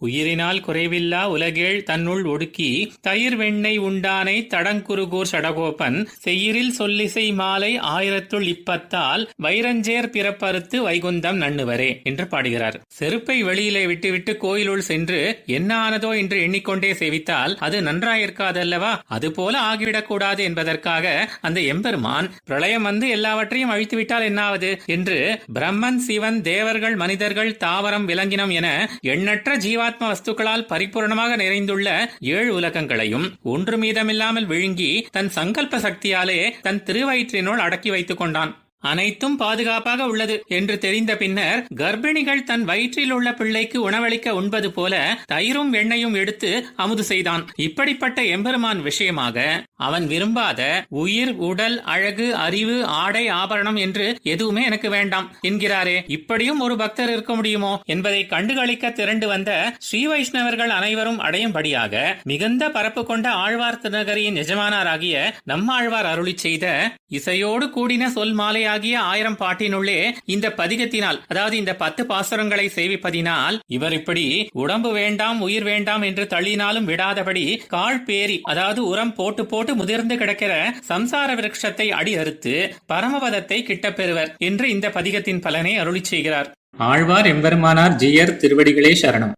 உயிரினால் குறைவில்லா உலகேழ் தன்னுள் ஒடுக்கி தயிர் வெண்ணெய் உண்டானை தடங்குருகூர் சடகோபன் செய்யிரில் சொல்லிசை மாலை ஆயிரத்துள் இப்பத்தால் வைரஞ்சேர் பிறப்பறுத்து வைகுந்தம் நண்ணுவரே என்று பாடுகிறார். செருப்பை வெளியிலே விட்டுவிட்டு கோயிலுள் சென்று என்ன ஆனதோ என்று எண்ணிக்கொண்டே சேவித்தால் அது நன்றாயிருக்காதல்லவா? அதுபோல ஆகிவிடக்கூடாது என்பதற்காக அந்த எம்பெருமான் பிரளயம் வந்து எல்லாவற்றையும் அழித்து விட்டால் என்னாவது? என்று பிரம்மன் சிவன் தேவர்கள் மனிதர்கள் தாவரம் விலங்கினம் என எண்ணற்ற ஜீவாத்ம வஸ்துக்களால் பரிபூர்ணமாக நிறைந்துள்ள ஏழு உலகங்களையும் ஒன்று மீதமில்லாமல் விழுங்கி தன் சங்கல்ப சக்தியாலே தன் திருவயிற்றினுள் அடக்கி வைத்துக் கொண்டான். அனைத்தும் பாதுகாப்பாக உள்ளது என்று தெரிந்த பின்னர் கர்ப்பிணிகள் தன் வயிற்றில் உள்ள பிள்ளைக்கு உணவளிக்க உண்பது போல தயிரும் எண்ணெயும் எடுத்து அமுது செய்தான். இப்படிப்பட்ட எம்பெருமான் விஷயமாக அவன் விரும்பாத உயிர் உடல் அழகு அறிவு ஆடை ஆபரணம் என்று எதுவுமே எனக்கு வேண்டாம் என்கிறாரே. இப்படியும் ஒரு பக்தர் இருக்க முடியுமோ? என்பதை கண்டுகளிக்க திரண்டு வந்த ஸ்ரீ வைஷ்ணவர்கள் அனைவரும் அடையும்படியாக மிகுந்த பரப்பு கொண்ட ஆழ்வார் திருநகரியின் எஜமானாராகிய நம்மாழ்வார் அருளி செய்த இசையோடு கூடின சொல் மாலையாகிய ஆயிரம் பாட்டினுள்ளே இந்த பதிகத்தினால் அதாவது இந்த பத்து பாசுரங்களை சேவிப்பதினால் இவர் இப்படி உடம்பு வேண்டாம் உயிர் வேண்டாம் என்று தள்ளினாலும் விடாதபடி கால் பேரி அதாவது உரம் போட்டு போட்டு முதிர்ந்து கிடக்கிற சம்சார விரக்ஷத்தை அடி அறுத்து பரமபதத்தை கிட்ட பெறுவர் என்று இந்த பதிகத்தின் பலனை அருளிச் செய்கிறார். ஆழ்வார் எம்பெருமானார் ஜியர் திருவடிகளே சரணம்.